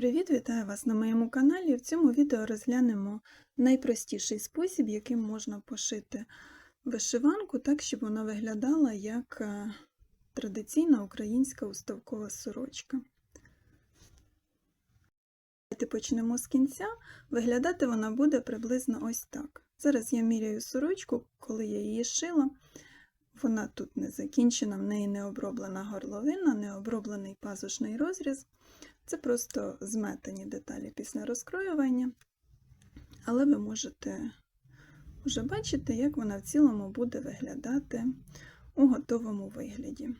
Привіт, вітаю вас на моєму каналі. В цьому відео розглянемо найпростіший спосіб, яким можна пошити вишиванку так, щоб вона виглядала як е, традиційна українська уставкова сорочка. Давайте почнемо з кінця. Виглядати вона буде приблизно ось так. Зараз я міряю сорочку, коли я її шила. Вона тут не закінчена, в неї не оброблена горловина, не оброблений пазушний розріз. Це просто зметані деталі після розкроювання, але ви можете вже бачити, як вона в цілому буде виглядати у готовому вигляді.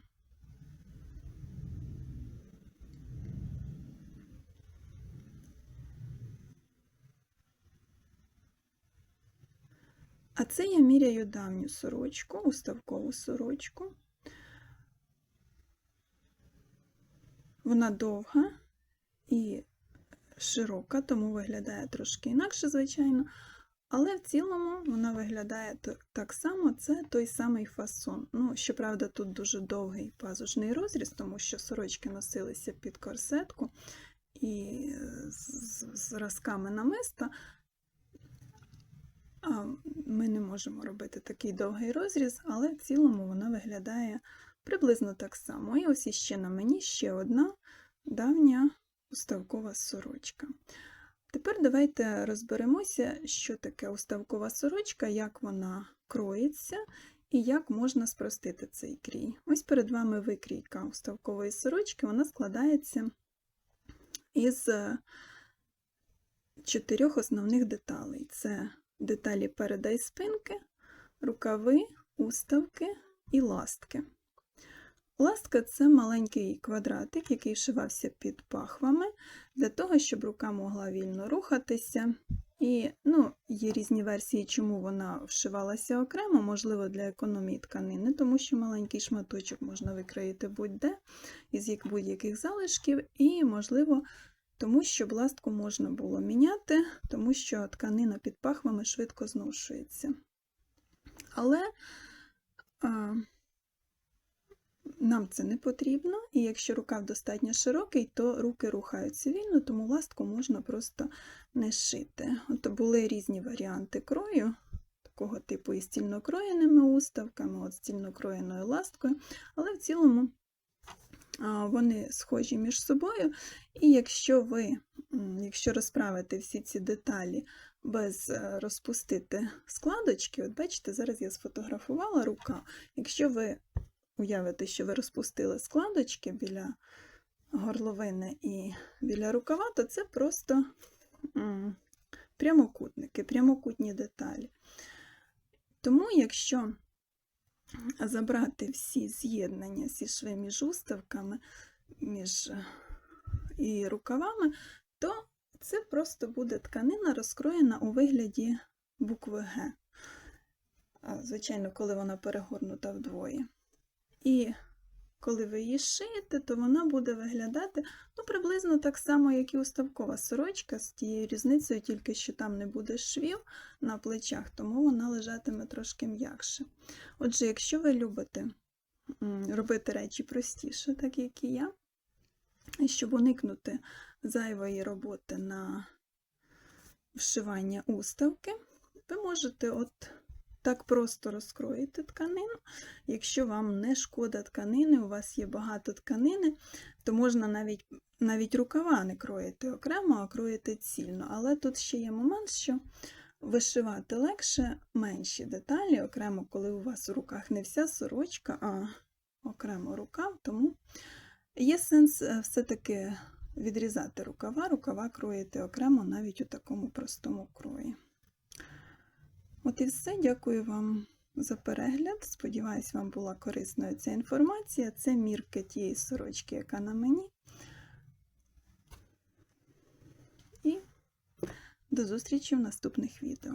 А це я міряю давню сорочку, уставкову сорочку. Вона довга і широка, тому виглядає трошки інакше, звичайно. Але в цілому вона виглядає так само, це той самий фасон. Ну, щоправда, тут дуже довгий пазушний розріз, тому що сорочки носилися під корсетку і з зразками намиста. А ми не можемо робити такий довгий розріз, але в цілому вона виглядає приблизно так само. І ось іще на мені ще одна давня уставкова сорочка. Тепер давайте розберемося, що таке уставкова сорочка, як вона кроїться і як можна спростити цей крій. Ось перед вами викрійка уставкової сорочки, вона складається із чотирьох основних деталей: це деталі переда і спинки, рукави, уставки і ластки. Ластка це маленький квадратик, який вшивався під пахвами, для того, щоб рука могла вільно рухатися. І ну, є різні версії, чому вона вшивалася окремо, можливо, для економії тканини, тому що маленький шматочок можна викроїти будь-де із будь-яких залишків, і, можливо, тому що ластку можна було міняти, тому що тканина під пахвами швидко зношується. Але а, нам це не потрібно, і якщо рукав достатньо широкий, то руки рухаються вільно, тому ластку можна просто не шити. От були різні варіанти крою, такого типу і стільнокроєними уставками, от стільнокроєною ласткою, але в цілому вони схожі між собою. І якщо ви, якщо розправити всі ці деталі без е, розпустити складочки, от бачите, зараз я сфотографувала рука. Якщо ви уявите, що ви розпустили складочки біля горловини і біля рукава, то це просто прямокутники, прямокутні деталі. Тому, якщо забрати всі з'єднання зі шви між уставками між е, і рукавами, то це просто буде тканина розкроєна у вигляді букви Г. Звичайно, коли вона перегорнута вдвоє. І коли ви її шиєте, то вона буде виглядати ну, приблизно так само, як і уставкова сорочка, з тією різницею, тільки що там не буде швів на плечах, тому вона лежатиме трошки м'якше. Отже, якщо ви любите робити речі простіше, так як і я, щоб уникнути зайвої роботи на вшивання уставки, ви можете от так просто розкроїти тканину. Якщо вам не шкода тканини, у вас є багато тканини, то можна навіть навіть рукава не кроїти окремо, а кроїти цільно. Але тут ще є момент, що вишивати легше менші деталі, окремо, коли у вас у руках не вся сорочка, а окремо рукав, тому є сенс е, все-таки відрізати рукава, рукава кроїти окремо навіть у такому простому крої. От і все. Дякую вам за перегляд. Сподіваюсь, вам була корисною ця інформація. Це мірка тієї сорочки, яка на мені. І до зустрічі в наступних відео.